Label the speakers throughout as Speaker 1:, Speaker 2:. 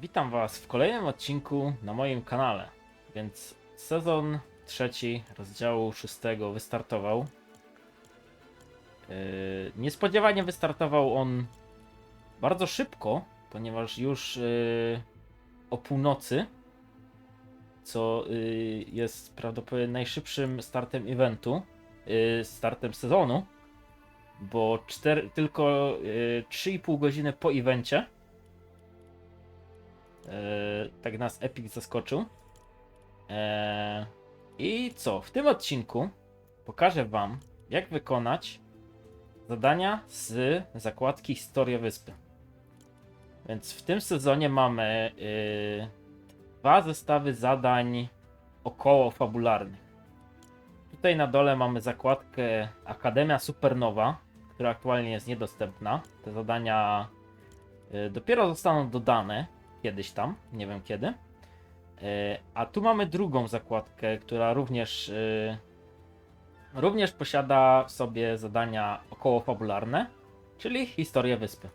Speaker 1: Witam Was w kolejnym odcinku na moim kanale. Więc sezon trzeci rozdziału szóstego wystartował. Yy, niespodziewanie wystartował on bardzo szybko, ponieważ już yy, o północy, co yy, jest prawdopodobnie najszybszym startem eventu, yy, startem sezonu, bo tylko yy, 3,5 godziny po evencie tak nas Epic zaskoczył. E, I co? W tym odcinku pokażę Wam, jak wykonać zadania z zakładki Historia Wyspy. Więc w tym sezonie mamy y, dwa zestawy zadań około fabularnych. Tutaj na dole mamy zakładkę Akademia Supernowa, która aktualnie jest niedostępna. Te zadania y, dopiero zostaną dodane kiedyś tam, nie wiem kiedy. E, A tu mamy drugą zakładkę, która również e, również posiada w sobie zadania okołofabularne, czyli historię wyspy.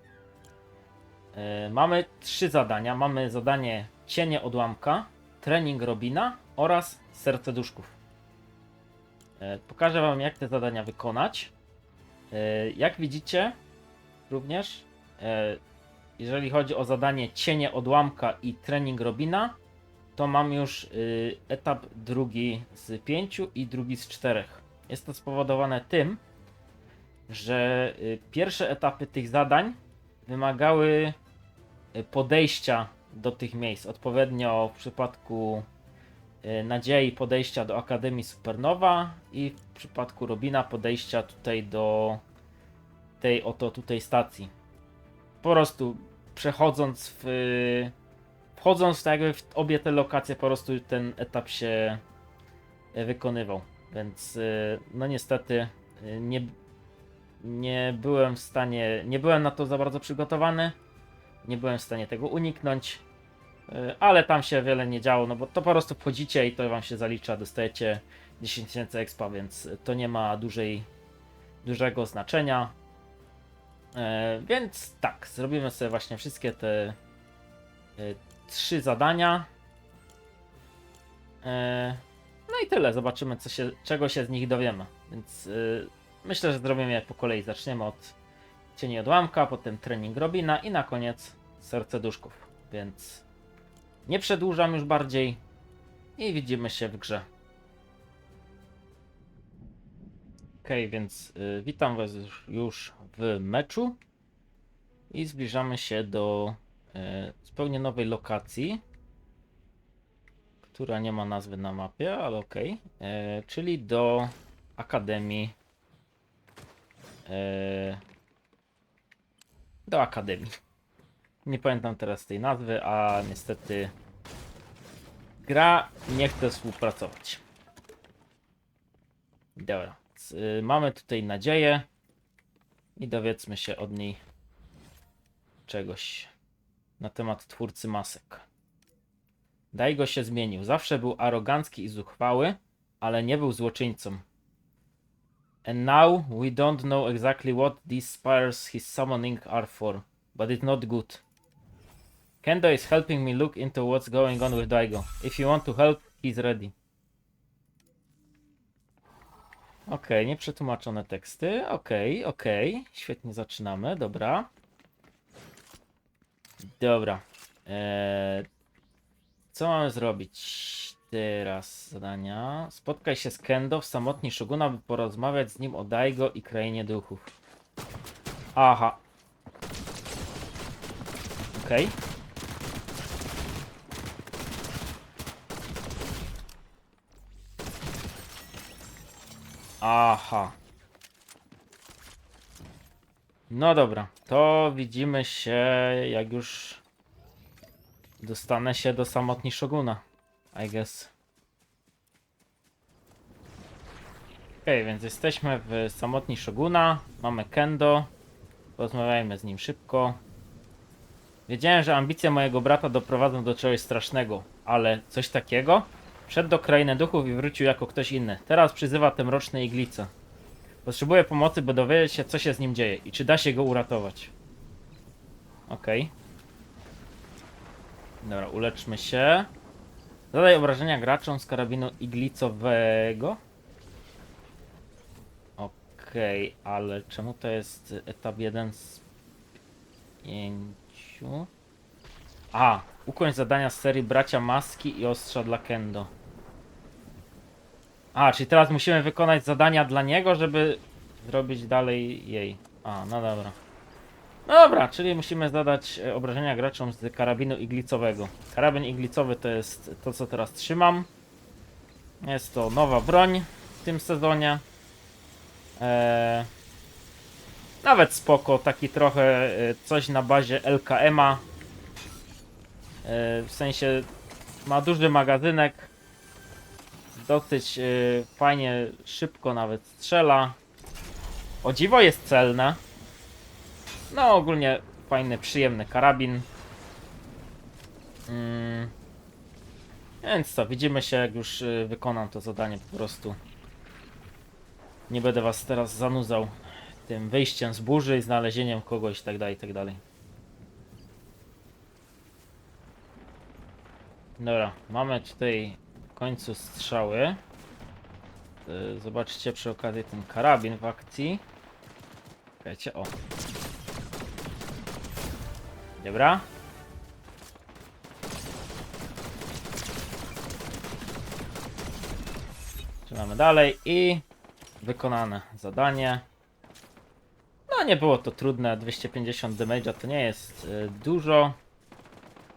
Speaker 1: E, Mamy trzy zadania. Mamy zadanie Cienie Odłamka, Trening Robina oraz Serce Duszków. Pokażę Wam, jak te zadania wykonać. Jak widzicie, również jeżeli chodzi o zadanie cienie odłamka i trening Robina, to mam już y, etap drugi z pięciu i drugi z czterech. Jest to spowodowane tym, że y, pierwsze etapy tych zadań wymagały y, podejścia do tych miejsc. Odpowiednio w przypadku y, Nadziei podejścia do Akademii Supernowa i w przypadku Robina podejścia tutaj do tej oto tutaj stacji po prostu przechodząc w. Wchodząc tak jakby w obie te lokacje, po prostu ten etap się e, wykonywał. Więc e, no niestety e, nie, nie byłem w stanie. Nie byłem na to za bardzo przygotowany. Nie byłem w stanie tego uniknąć. Ale tam się wiele nie działo, no bo to po prostu wchodzicie i to wam się zalicza, dostajecie 10 tysięcy expa, więc to nie ma dużej, dużego znaczenia. E, więc tak, zrobimy sobie właśnie wszystkie te e, trzy zadania. E, no i tyle, zobaczymy co się, czego się z nich dowiemy. Więc e, myślę, że zrobimy je po kolei. Zaczniemy od cieni odłamka, potem trening Robina i na koniec serce duszków. Więc nie przedłużam już bardziej i widzimy się w grze. Okej, więc y, witam Was już, w meczu i zbliżamy się do y, zupełnie nowej lokacji, która nie ma nazwy na mapie, ale okej, y, czyli do Akademii. y, do Akademii. Nie pamiętam teraz tej nazwy, a niestety gra nie chce współpracować. Dobra. Więc, y, mamy tutaj nadzieję i dowiedzmy się od niej czegoś na temat twórcy masek. Daigo się zmienił. Zawsze był arogancki i zuchwały, ale nie był złoczyńcą. And now we don't know exactly what these spires he's summoning are for, but it's not good. Kendo is helping me look into what's going on with Daigo. If you want to help, he's ready. Okej, nieprzetłumaczone teksty. Okej, okej. Świetnie zaczynamy, dobra. Dobra. Eee, co mamy zrobić teraz? Zadania. Spotkaj się z Kendo w samotni Shoguna, by porozmawiać z nim o Daigo i krainie duchów. Aha. Okej. Aha. No dobra, to widzimy się jak już dostanę się do samotni Shoguna, I guess. Okej, więc jesteśmy w samotni Shoguna, mamy Kendo, porozmawiajmy z nim szybko. Wiedziałem, że ambicje mojego brata doprowadzą do czegoś strasznego, ale coś takiego? Wszedł do krainy duchów i wrócił jako ktoś inny. Teraz przyzywa te mroczne iglice. Potrzebuję pomocy, by dowiedzieć się, co się z nim dzieje i czy da się go uratować. Okej. Dobra, uleczmy się. Zadaj obrażenia graczom z karabinu iglicowego. Okej, ale czemu to jest etap 1 z 5? A, ukończ zadania z serii Bracia Maski i Ostrza dla Kendo. A, czyli teraz musimy wykonać zadania dla niego, żeby zrobić dalej jej. A, no dobra. No dobra, czyli musimy zadać e, obrażenia graczom z karabinu iglicowego. Karabin iglicowy to jest to, co teraz trzymam. Jest to nowa broń w tym sezonie. Eee, nawet spoko, taki trochę e, coś na bazie LKM-a. E, w sensie ma duży magazynek. Dosyć e, fajnie, szybko nawet strzela. O dziwo jest celne. No ogólnie fajny, przyjemny karabin. Mm. Więc co, widzimy się jak już y, wykonam to zadanie po prostu. Nie będę was teraz zanudzał tym wyjściem z burzy i znalezieniem kogoś i tak dalej, i tak. Dobra, mamy tutaj końcu strzały. Y, Zobaczcie przy okazji ten karabin w akcji. Czekajcie, o. Dobra. Trzymamy dalej i wykonane zadanie. No nie było to trudne, 250 damage'a to nie jest y, dużo.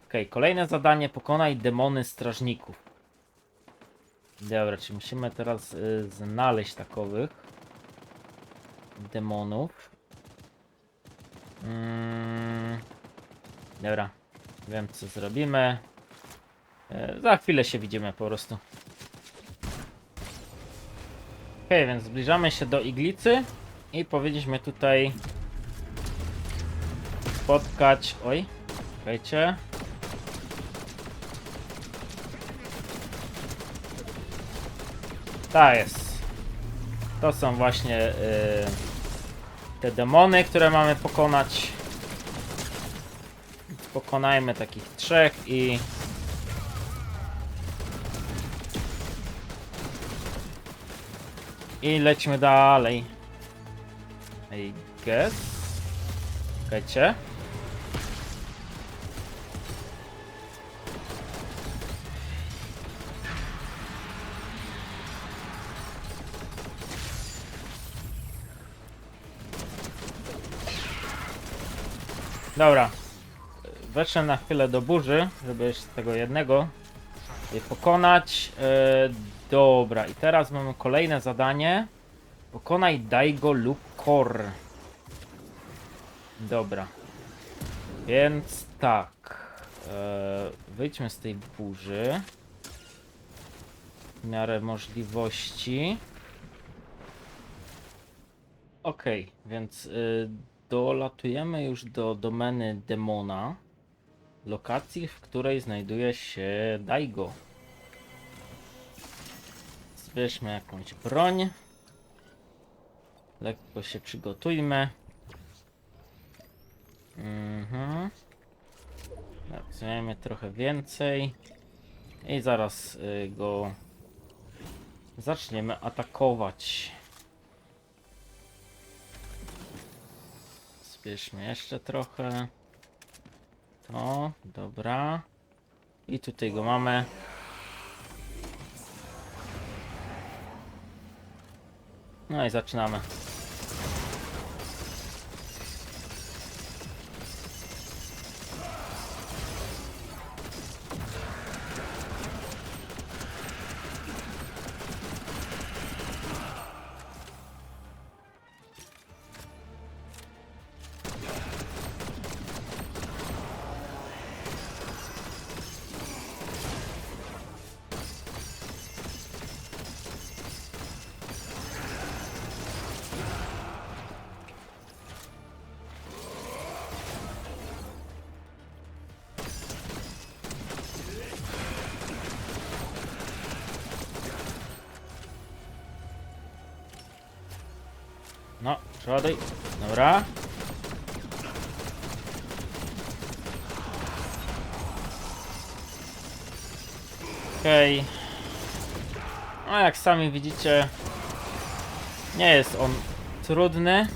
Speaker 1: Ok, kolejne zadanie, pokonaj demony strażników. Dobra, czy musimy teraz y, znaleźć takowych demonów? Mm, dobra, wiem co zrobimy. E, za chwilę się widzimy po prostu. Ok, więc zbliżamy się do iglicy i powinniśmy tutaj spotkać. Oj, czekajcie. Tak jest. To są właśnie y, te demony, które mamy pokonać. Pokonajmy takich trzech i i lecimy dalej. I guess. Czekajcie. Dobra. Weszłem na chwilę do burzy, żeby jeszcze tego jednego je pokonać. E, dobra, i teraz mamy kolejne zadanie. Pokonaj Daigo lub Kor. Dobra. Więc tak. E, wyjdźmy z tej burzy. W miarę możliwości. Okej, więc y, dolatujemy już do domeny demona. Lokacji, w której znajduje się Daigo. Zbierzmy jakąś broń. Lekko się przygotujmy. Mhm. Trochę więcej. I zaraz y, go zaczniemy atakować. Zbierzmy jeszcze trochę. To, dobra. I tutaj go mamy. No i zaczynamy. Przoduj. Dobra. Okej. No jak sami widzicie, nie jest on trudny.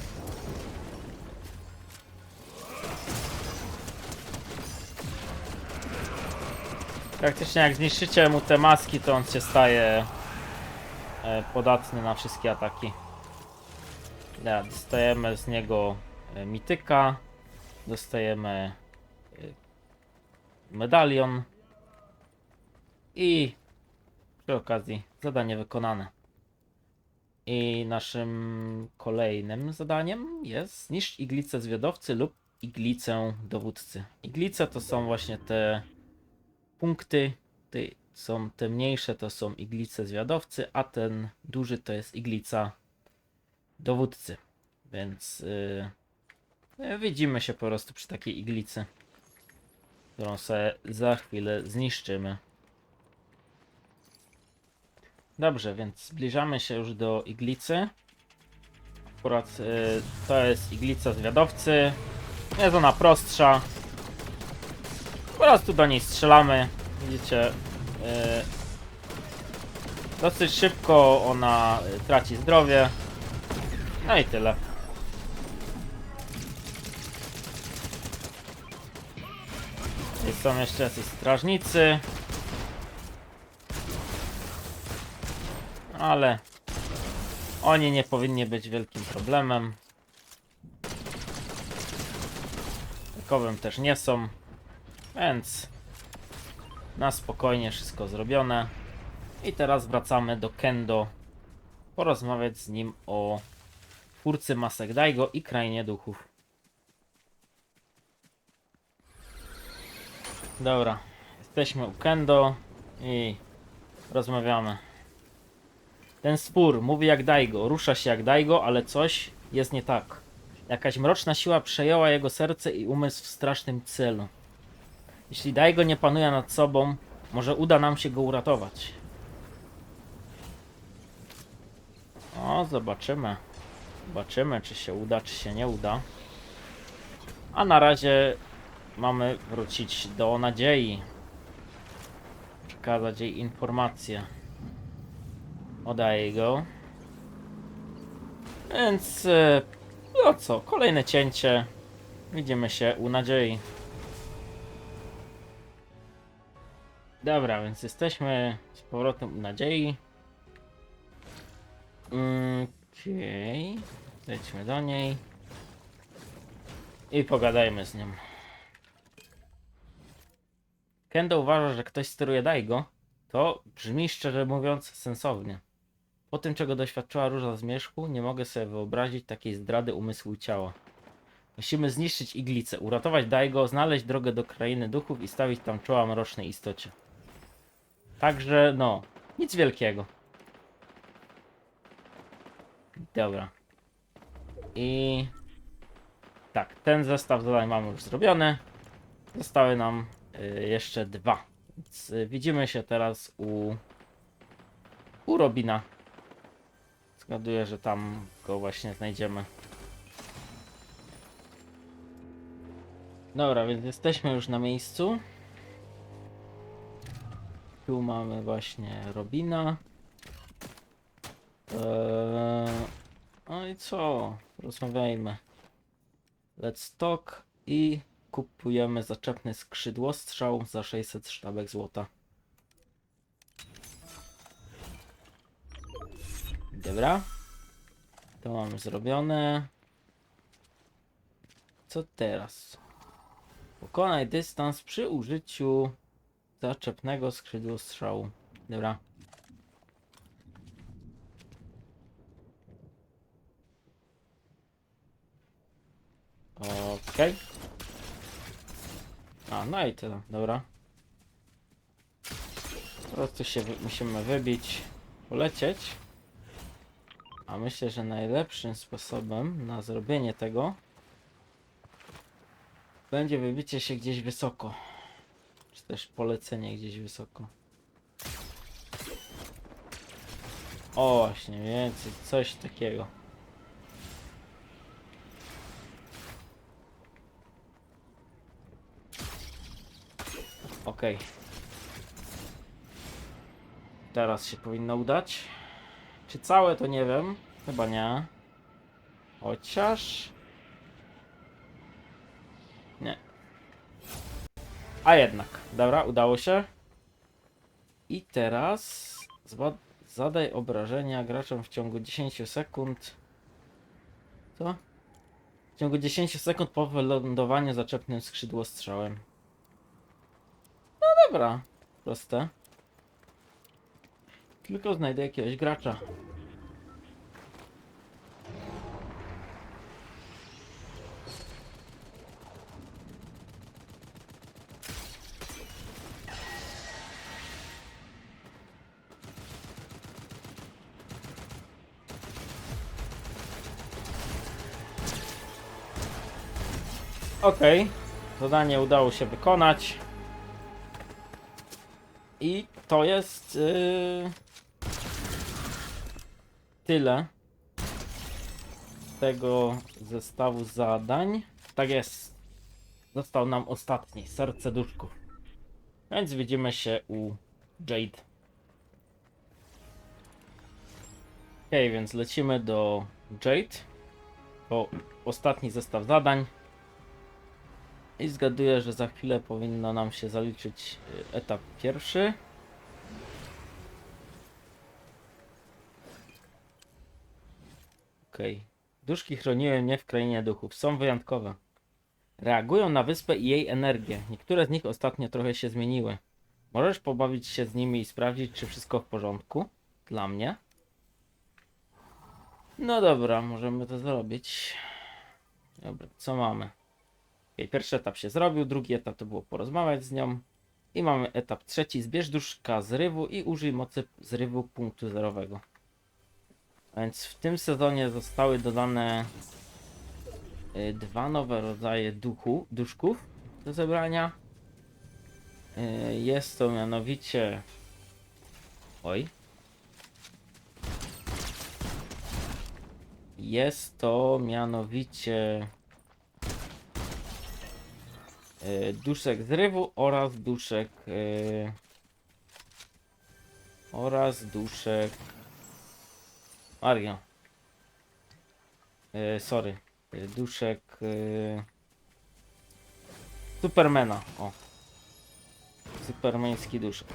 Speaker 1: Praktycznie jak zniszczycie mu te maski, to on się staje e, podatny na wszystkie ataki. Ja, dostajemy z niego e, mityka, dostajemy e, medalion i przy okazji zadanie wykonane. I naszym kolejnym zadaniem jest zniszcz iglicę zwiadowcy lub iglicę dowódcy. Iglice to są właśnie te punkty, te są te mniejsze to są iglice zwiadowcy, a ten duży to jest iglica dowódcy. Więc yy, widzimy się po prostu przy takiej iglicy, którą sobie za chwilę zniszczymy. Dobrze, więc zbliżamy się już do iglicy. Akurat y, to jest iglica zwiadowcy. Jest ona prostsza. Po prostu do niej strzelamy. Widzicie, y, dosyć szybko ona traci zdrowie. No i tyle. I są jeszcze jacyś strażnicy. ale oni nie powinni być wielkim problemem. Takowym też nie są, więc na spokojnie wszystko zrobione. I teraz wracamy do Kendo, porozmawiać z nim o twórcy Masek Daigo i Krainie Duchów. Dobra, jesteśmy u Kendo i rozmawiamy. Ten spór mówi jak Daigo, rusza się jak Daigo, ale coś jest nie tak. Jakaś mroczna siła przejęła jego serce i umysł w strasznym celu. Jeśli Daigo nie panuje nad sobą, może uda nam się go uratować. O, zobaczymy. Zobaczymy, czy się uda, czy się nie uda. A na razie mamy wrócić do nadziei. Przekazać jej informacje. Oddaję go. Więc, e, no co, kolejne cięcie. Widzimy się u nadziei. Dobra, więc jesteśmy z powrotem u nadziei. Okej. Okay. Do niej. I pogadajmy z nim. Kendo uważa, że ktoś steruje Daigo. To brzmi szczerze mówiąc sensownie. Po tym, czego doświadczyła Róża Zmierzchu, nie mogę sobie wyobrazić takiej zdrady umysłu i ciała. Musimy zniszczyć iglicę, uratować Daigo, znaleźć drogę do krainy duchów i stawić tam czoła mrocznej istocie. Także, no, nic wielkiego. Dobra. I... Tak, ten zestaw zadań mamy już zrobiony. Zostały nam y, jeszcze dwa. Więc y, widzimy się teraz u... u Robina. Zgaduję, że tam go właśnie znajdziemy. Dobra, więc jesteśmy już na miejscu. Tu mamy właśnie Robina. Eee, no i co? Rozmawiajmy. Let's talk i kupujemy zaczepny skrzydłostrzał za 600 sztabek złota. Dobra. To mamy zrobione. Co teraz? Pokonaj dystans przy użyciu zaczepnego skrzydła strzału. Dobra. Okej. Okay. A, no i tyle, dobra. Po prostu się musimy wybić, polecieć. A myślę, że najlepszym sposobem na zrobienie tego będzie wybicie się gdzieś wysoko. Czy też polecenie gdzieś wysoko. O, właśnie, więcej, coś takiego. Okej. teraz się powinno udać. Czy całe to nie wiem. Chyba nie. Chociaż. Nie. A jednak. Dobra, udało się. I teraz zadaj obrażenia graczom w ciągu 10 sekund. Co? W ciągu 10 sekund po wylądowaniu zaczepnym skrzydło strzałem. Dobra, proste. Tylko znajdę jakiegoś gracza. Okej, zadanie udało się wykonać. I to jest yy, tyle tego zestawu zadań. Tak jest. Został nam ostatni, serce duszków. Więc widzimy się u Jade. Okej, więc lecimy do Jade. Po ostatni zestaw zadań. I zgaduję, że za chwilę powinno nam się zaliczyć y, etap pierwszy. Okej. Duszki chroniły mnie w krainie duchów. Są wyjątkowe. Reagują na wyspę i jej energię. Niektóre z nich ostatnio trochę się zmieniły. Możesz pobawić się z nimi i sprawdzić, czy wszystko w porządku? Dla mnie? No dobra, możemy to zrobić. Dobra, co mamy? Okej, pierwszy etap się zrobił, drugi etap to było porozmawiać z nią. I mamy etap trzeci, zbierz duszka zrywu i użyj mocy zrywu punktu zerowego. A Więc w tym sezonie zostały dodane y, dwa nowe rodzaje duchu, duszków do zebrania. Y, Jest to mianowicie... Oj. Jest to mianowicie duszek zrywu oraz duszek e, oraz duszek Mario e, sorry e, duszek e, Supermana. O. Supermański duszek.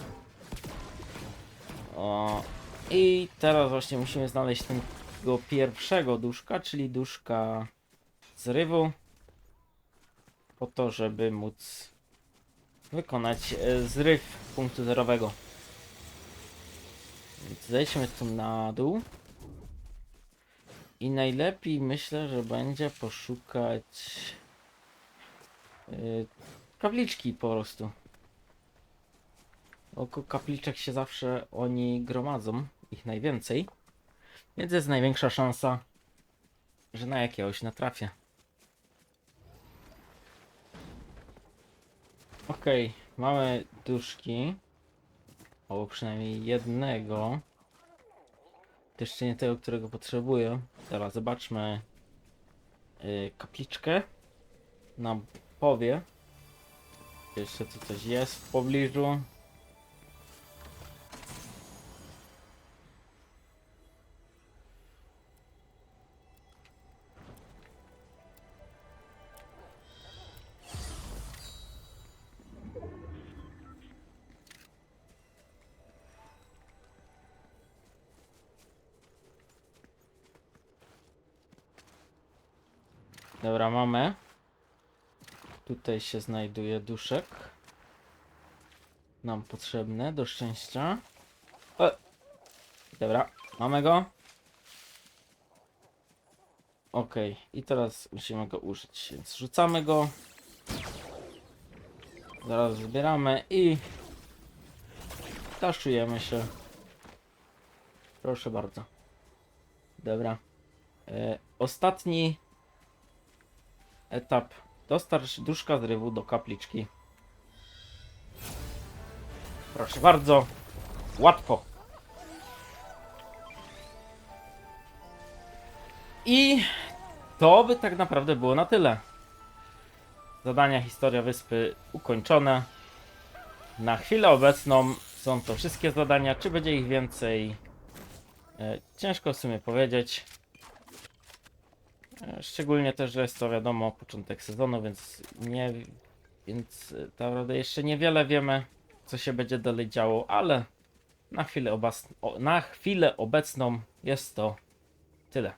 Speaker 1: O. I teraz właśnie musimy znaleźć tego pierwszego duszka czyli duszka zrywu po to, żeby móc wykonać e, zryw punktu zerowego. Więc zejdźmy tu na dół. I najlepiej myślę, że będzie poszukać yy, kapliczki po prostu. Oko kapliczek się zawsze oni gromadzą, ich najwięcej. Więc jest największa szansa, że na jakiegoś natrafię. Okej, mamy duszki. Albo przynajmniej jednego. To jeszcze nie tego, którego potrzebuję. Teraz zobaczmy yy, kapliczkę. Nam powie. Jeszcze tu coś jest w pobliżu. Mamy. Tutaj się znajduje duszek. Nam potrzebne do szczęścia. O! Dobra, mamy go. Okej, i teraz musimy go użyć, więc rzucamy go. Zaraz zbieramy i taszujemy się. Proszę bardzo. Dobra. E, ostatni etap. Dostarcz duszka zrywu do kapliczki. Proszę bardzo. Łatwo. I to by tak naprawdę było na tyle. Zadania historia wyspy ukończone. Na chwilę obecną są to wszystkie zadania, czy będzie ich więcej. E, ciężko w sumie powiedzieć. Szczególnie też, że jest to wiadomo początek sezonu, więc nie. Więc e, naprawdę jeszcze niewiele wiemy, co się będzie dalej działo, ale na chwilę, obas- na chwilę obecną jest to tyle.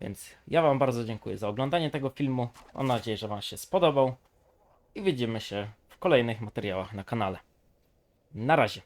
Speaker 1: Więc ja Wam bardzo dziękuję za oglądanie tego filmu. Mam nadzieję, że Wam się spodobał. I widzimy się w kolejnych materiałach na kanale. Na razie.